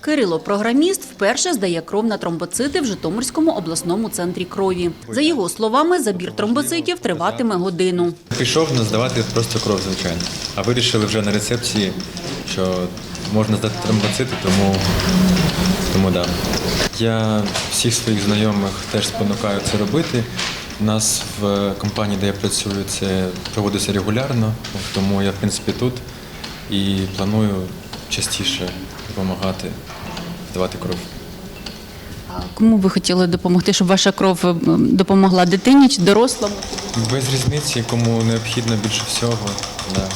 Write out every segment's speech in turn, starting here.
Кирило, програміст, вперше здає кров на тромбоцити в Житомирському обласному центрі крові. За його словами, забір тромбоцитів триватиме годину. Пішов ну, здавати просто кров, звичайно. А вирішили вже на рецепції, що можна здати тромбоцити, тому, тому да. Я всіх своїх знайомих теж спонукаю це робити. У нас в компанії, де я працюю, це проводиться регулярно, тому я в принципі тут і планую частіше допомагати здавати кров. Кому ви хотіли допомогти, щоб ваша кров допомогла дитині чи дорослому? Без різниці, кому необхідно більше всього, да.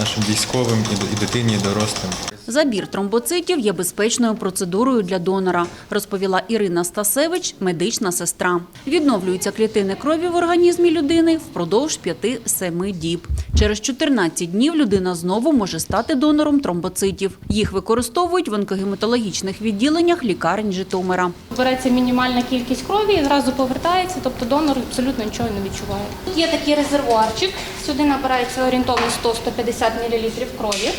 нашим військовим і, і дитині, і дорослим. Забір тромбоцитів є безпечною процедурою для донора, розповіла Ірина Стасевич, медична сестра. Відновлюються клітини крові в організмі людини впродовж 5-7 діб. Через 14 днів людина знову може стати донором тромбоцитів. Їх використовують в онкогематологічних відділеннях лікарень Житомира. Береться мінімальна кількість крові і зразу повертається, тобто донор абсолютно нічого не відчуває. Тут є такий резервуарчик, сюди набирається орієнтовно 100-150 мл крові.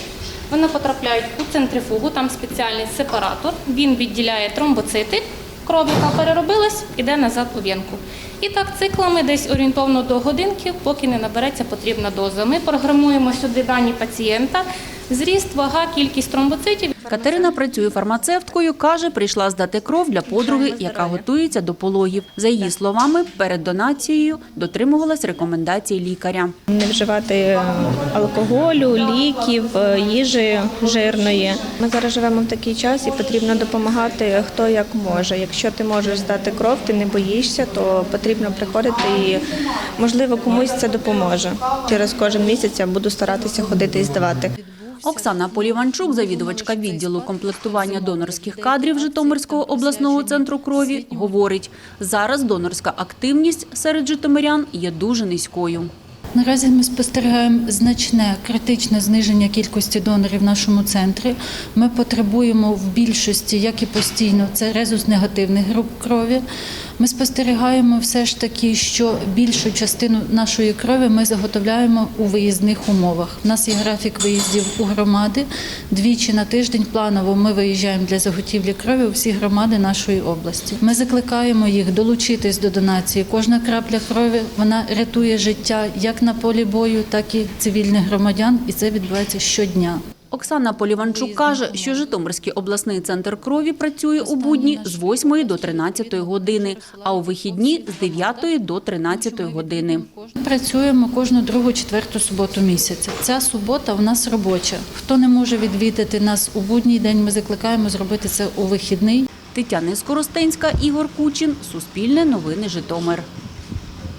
Вони потрапляють у центрифугу, там спеціальний сепаратор. Він відділяє тромбоцити, кров, яка переробилась, іде назад у венку. І так циклами десь орієнтовно до годинки, поки не набереться потрібна доза. Ми програмуємо сюди дані пацієнта, зріст, вага, кількість тромбоцитів. Катерина працює фармацевткою. каже, прийшла здати кров для подруги, яка готується до пологів. За її словами, перед донацією дотримувалась рекомендацій лікаря. Не вживати е, алкоголю, ліків, е, їжі жирної. Ми зараз живемо в такий час і потрібно допомагати хто як може. Якщо ти можеш здати кров, ти не боїшся, то потрібно приходити і можливо комусь це допоможе. Через кожен місяць я буду старатися ходити і здавати. Оксана Поліванчук, завідувачка відділу комплектування донорських кадрів Житомирського обласного центру крові, говорить, зараз донорська активність серед житомирян є дуже низькою. Наразі ми спостерігаємо значне критичне зниження кількості донорів в нашому центрі. Ми потребуємо в більшості, як і постійно, це резус негативних груп крові. Ми спостерігаємо все ж таки, що більшу частину нашої крові ми заготовляємо у виїзних умовах. У нас є графік виїздів у громади. Двічі на тиждень планово ми виїжджаємо для заготівлі крові у всі громади нашої області. Ми закликаємо їх долучитись до донації. Кожна крапля крові вона рятує життя як на полі бою, так і цивільних громадян, і це відбувається щодня. Оксана Поліванчук каже, що Житомирський обласний центр крові працює у будні з 8 до 13 години, а у вихідні з 9 до 13 години. Працюємо кожну другу, четверту суботу місяця. Ця субота в нас робоча. Хто не може відвідати нас у будній день, ми закликаємо зробити це у вихідний. Тетяна Скоростенська, Ігор Кучин, Суспільне новини Житомир.